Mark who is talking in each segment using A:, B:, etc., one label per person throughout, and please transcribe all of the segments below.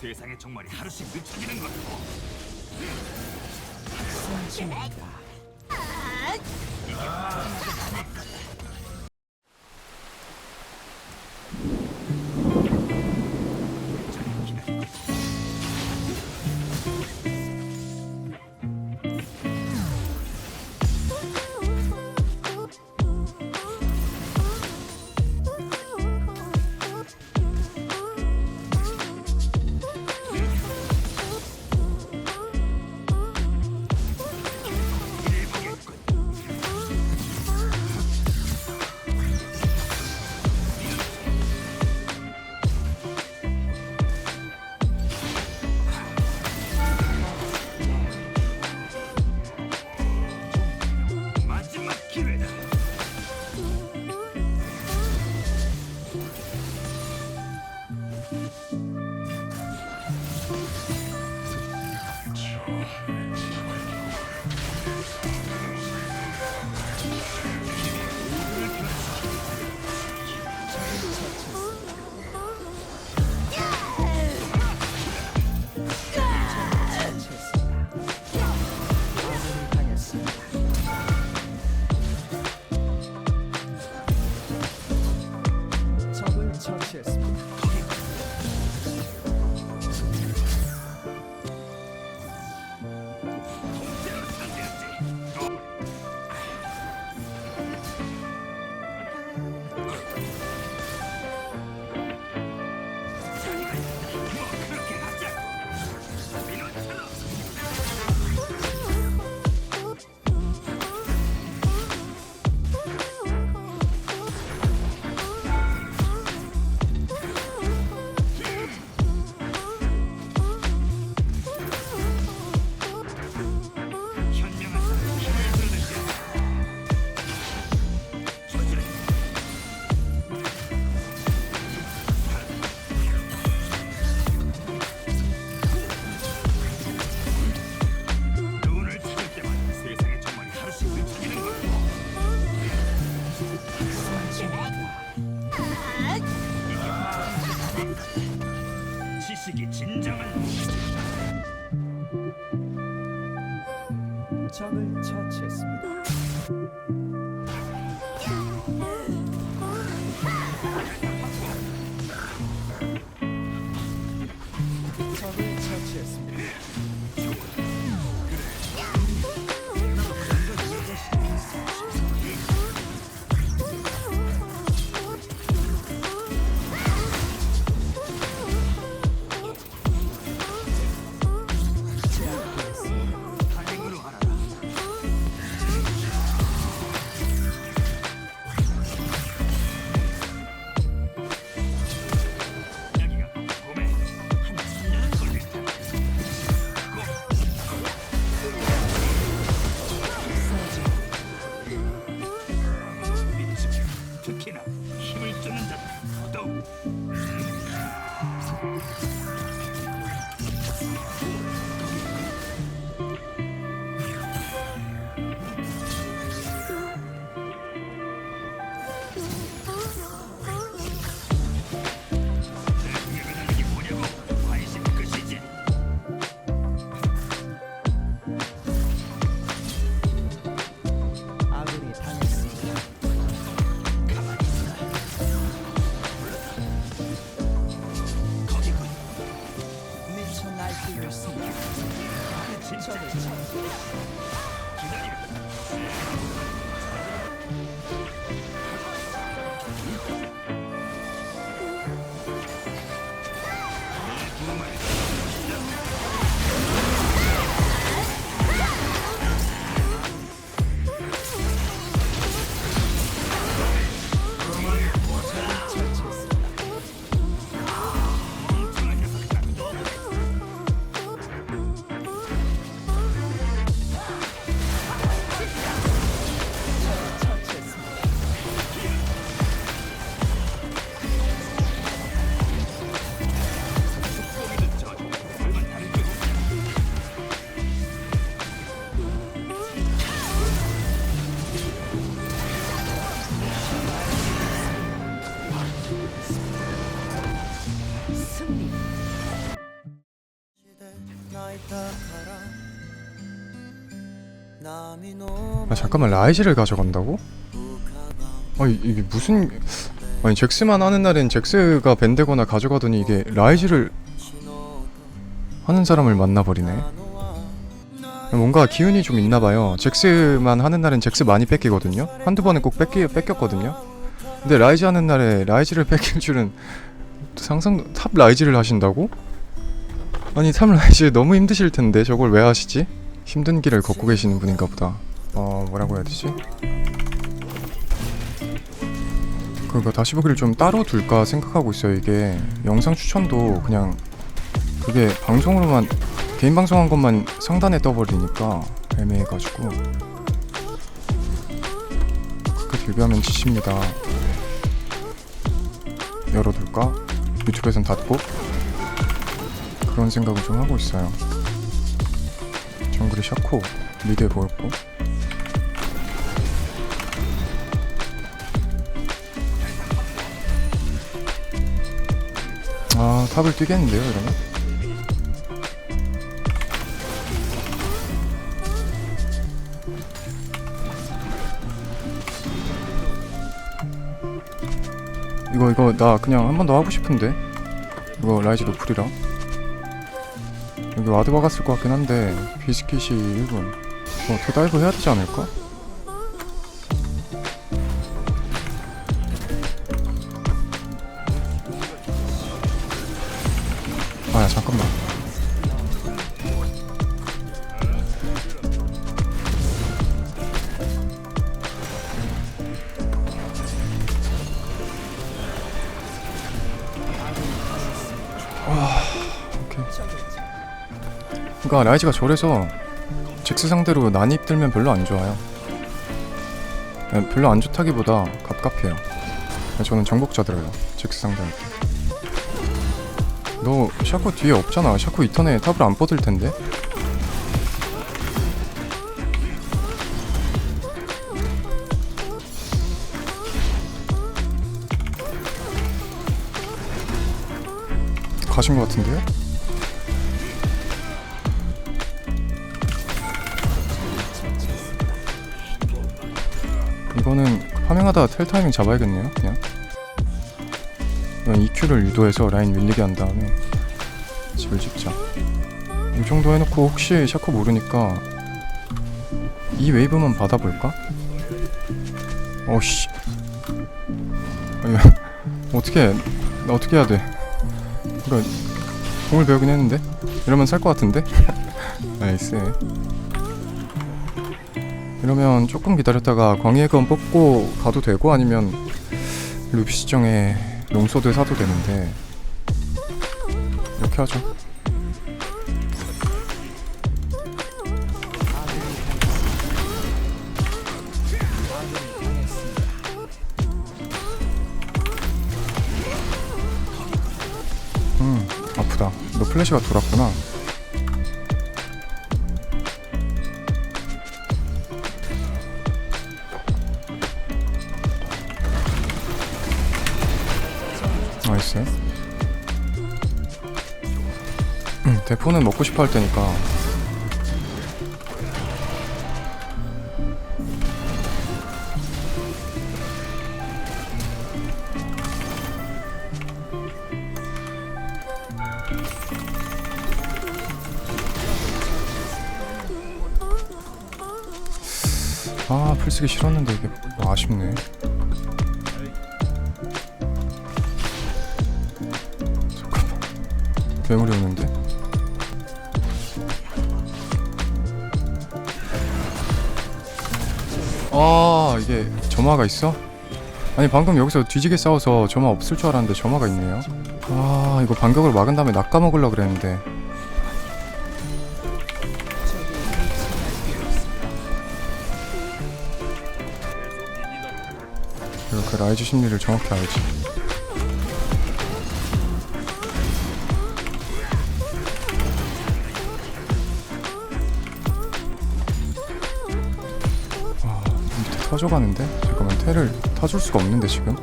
A: 세상에 정말이 하루씩 늦춰지는 거라고.
B: 숨집니다. 아!
A: 캔디. 아
C: 잠깐만 라이즈를 가져간다고? 아니 이게 무슨 아니 잭스만 하는 날엔 잭스가 밴드거나 가져가더니 이게 라이즈를 하는 사람을 만나버리네 뭔가 기운이 좀 있나봐요 잭스만 하는 날엔 잭스 많이 뺏기거든요 한두 번은 꼭 뺏기, 뺏겼거든요 근데 라이즈 하는 날에 라이즈를 뺏길 줄은 상상 탑 라이즈를 하신다고? 아니 탑 라이즈 너무 힘드실 텐데 저걸 왜 하시지? 힘든 길을 걷고 계시는 분인가 보다 어 뭐라고 해야 되지? 그러니까 다시 보기를 좀 따로 둘까 생각하고 있어요 이게 영상 추천도 그냥 그게 방송으로만 개인 방송한 것만 상단에 떠버리니까 애매해가지고 그렇게 들게 하면 지십니다 열어둘까? 유튜브에선 닫고 그런 생각을 좀 하고 있어요 정글이 샤코 미드에 보였고 아 탑을 뛰겠는데요 이러면? 이거 이거 나 그냥 한 번 더 하고 싶은데. 이거 라이즈 노플이랑 여기 와드 박았을 것 같긴 한데 비스킷이 1분 어, 더 다이브 해야 되지 않을까? 아야 잠깐만 그러니까 라이즈가 저래서 잭스 상대로 난입 들면 별로 안 좋아요. 네, 별로 안 좋다기보다 갑갑해요. 저는 정복자 들어요 잭스 상대할 때너 샤코 뒤에 없잖아. 샤코 이 턴에 탑을 안 뻗을 텐데. 가신 것 같은데요? 이거는 파밍하다가 텔 타이밍 잡아야겠네요 그냥. 이건 EQ를 유도해서 라인 밀리게 한 다음에 집을 짓자 이 정도 해놓고 혹시 샤코 모르니까 이 웨이브만 받아볼까? 어씨. 어떻게 해? 나 어떻게 해야 돼? 그래 공을 배우긴 했는데? 이러면 살 것 같은데? 나이스 이러면 조금 기다렸다가 광해건 뽑고 가도 되고 아니면 루비 시정에 롱소드 사도 되는데 이렇게 하죠. 음 아프다. 너 플래시가 돌았구나 대포는 먹고 싶어 할 테니까. 아 풀쓰기 싫었는데 이게 뭐 아쉽네. 잠깐만. 괴물이 오는데 아 이게 점화가 있어? 아니 방금 여기서 뒤지게 싸워서 점화 없을 줄 알았는데 점화가 있네요. 아 이거 반격을 막은 다음에 낚아먹으려 그랬는데. 그 라이즈 심리를 정확히 알지 터져가는데? 잠깐만 테를 타줄 수가 없는데 지금?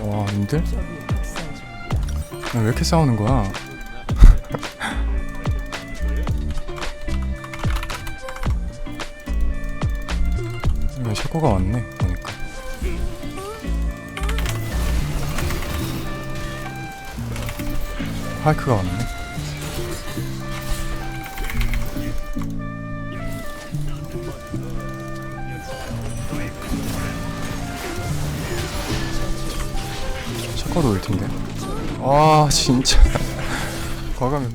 C: 와 인들 아, 왜 이렇게 싸우는 거야? 왜 샤코가 왔네 보니까 파이크가 왔네 샤코도 올 텐데 아 진짜 과감해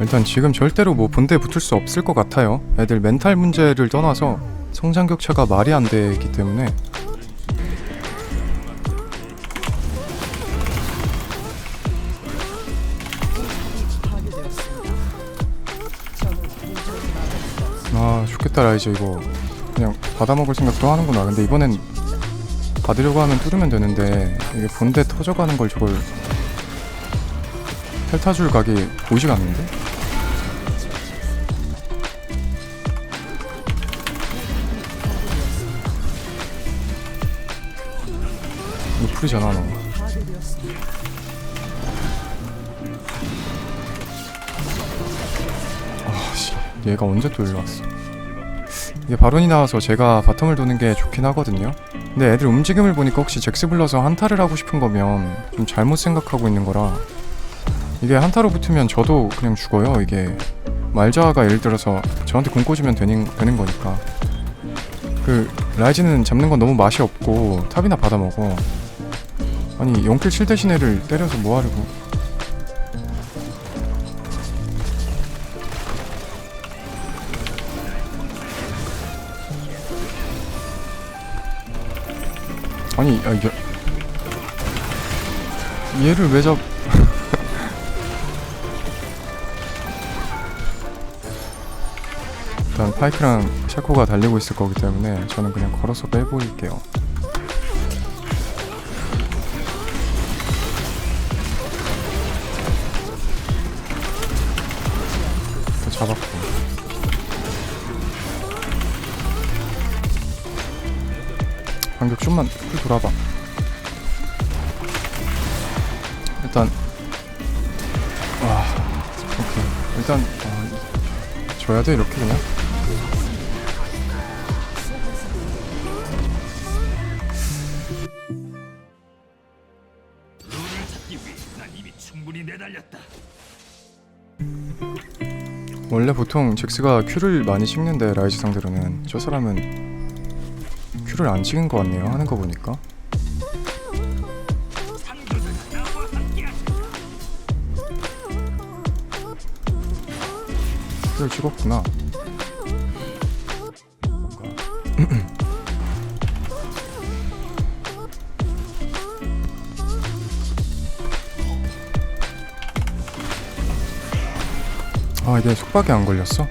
C: 일단 지금 절대로 뭐 본대에 붙을 수 없을 것 같아요. 애들 멘탈 문제를 떠나서 성장 격차가 말이 안 되기 때문에. 아 좋겠다 라이즈 이거 그냥 받아먹을 생각도 하는구나. 근데 이번엔 받으려고 하면 뚫으면 되는데 이게 본대 터져가는 걸 저걸 펠타줄 각이 보이지가 않는데? 노플이잖아 너.
B: 파괴되었습니다.
C: 아씨 얘가 언제 또 일로 왔어 이게 바론이 나와서 제가 바텀을 도는 게 좋긴 하거든요. 근데 애들 움직임을 보니까 혹시 잭스 불러서 한타를 하고 싶은 거면 좀 잘못 생각하고 있는 거라 이게 한타로 붙으면 저도 그냥 죽어요 이게. 말자가 예를 들어서 저한테 공 꽂으면 되는, 되는 거니까. 그 라이즈는 잡는 건 너무 맛이 없고 탑이나 받아먹어. 아니 0킬 7 대신 애를 때려서 뭐 하려고 아니 아, 이게 얘를 왜 잡? 일단 파이크랑 샤코가 달리고 있을 거기 때문에 저는 그냥 걸어서 빼보일게요. 반격 좀만 풀 돌아봐. 일단 와 오케이 일단 아, 줘야 돼 이렇게 그냥. 원래 보통 잭스가 큐를 많이 찍는데 라이즈 상대로는 저 사람은 큐를 안 찍은 것 같네요 하는 거 보니까. 큐를 찍었구나 아 이게 속박이 안 걸렸어?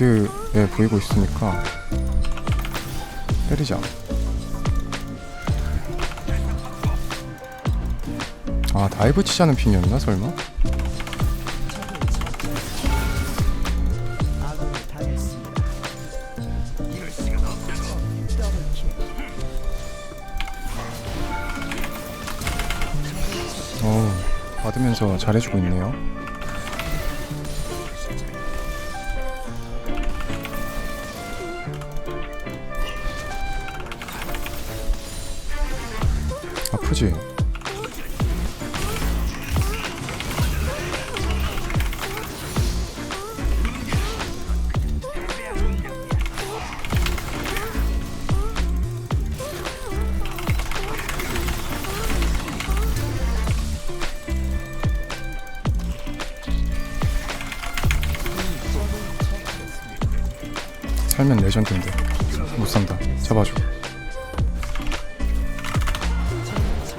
C: 미드에 보이고 있으니까 때리자. 아 다이브 치자는 핑이었나 설마? 어우 받으면서 잘해주고 있네요. 살면 레전드인데. 못 산다. 잡아줘.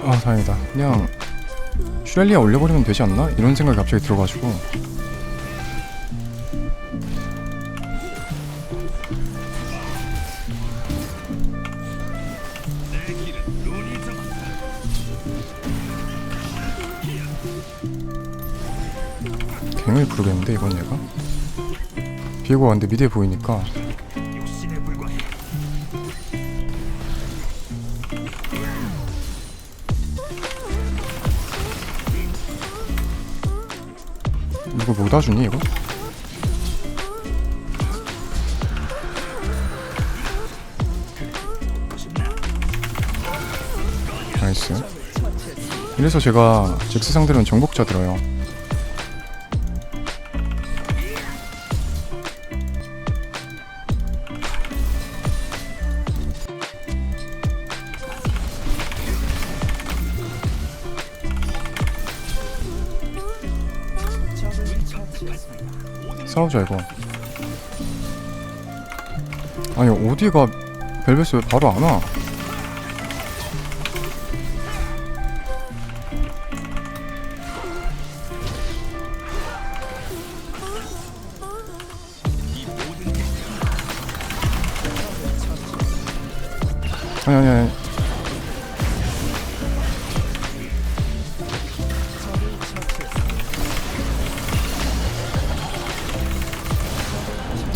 C: 아 다행이다. 그냥 슈렐리아 올려버리면 되지 않나? 이런 생각이 갑자기 들어가지고. 갱을 부르겠는데 이건 얘가? 비고 왔는데 미드에 보이니까. 이거 못 와주니 이거? 나이스 이래서 제가 잭스 상대로는 정복자 들어요 싸우자 이거 아니 어디가 벨벳스 왜 바로 안 와?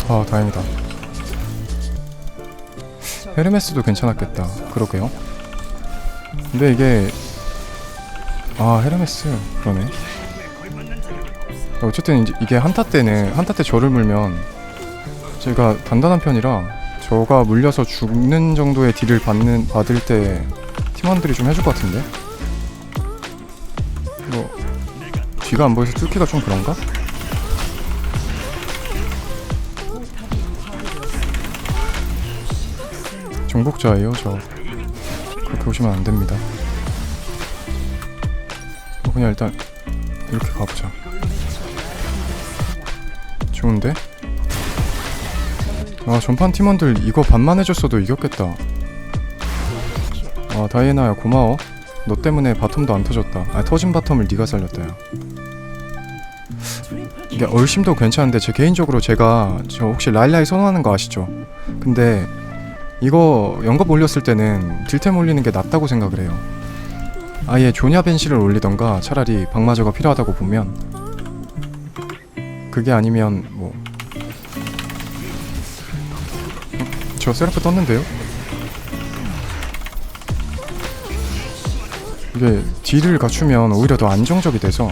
C: 아 다행이다. 헤르메스도 괜찮았겠다. 그러게요. 근데 이게 아 헤르메스 그러네. 어쨌든 이제 이게 한타 때는 한타 때 저를 물면 제가 단단한 편이라 저가 물려서 죽는 정도의 딜을 받는 받을 때 팀원들이 좀 해줄 것 같은데? 이거 뒤가 안 보여서 뚫기가 좀 그런가? 정복자예요 저. 그렇게 보시면 안 됩니다. 어, 그냥 일단 이렇게 가보자. 좋은데? 아 전판 팀원들 이거 반만 해줬어도 이겼겠다. 아 다이애나야 고마워. 너 때문에 바텀도 안 터졌다. 아 터진 바텀을 네가 살렸다 야. 이게 얼심도 괜찮은데 제 개인적으로 제가 저 혹시 라일라이 선호하는 거 아시죠? 근데 이거 연갑 올렸을 때는 딜템 올리는 게 낫다고 생각을 해요 아예 조냐 벤시를 올리던가 차라리 박마저가 필요하다고 보면 그게 아니면 뭐 어? 저 세라프 떴는데요? 이게 딜을 갖추면 오히려 더 안정적이 돼서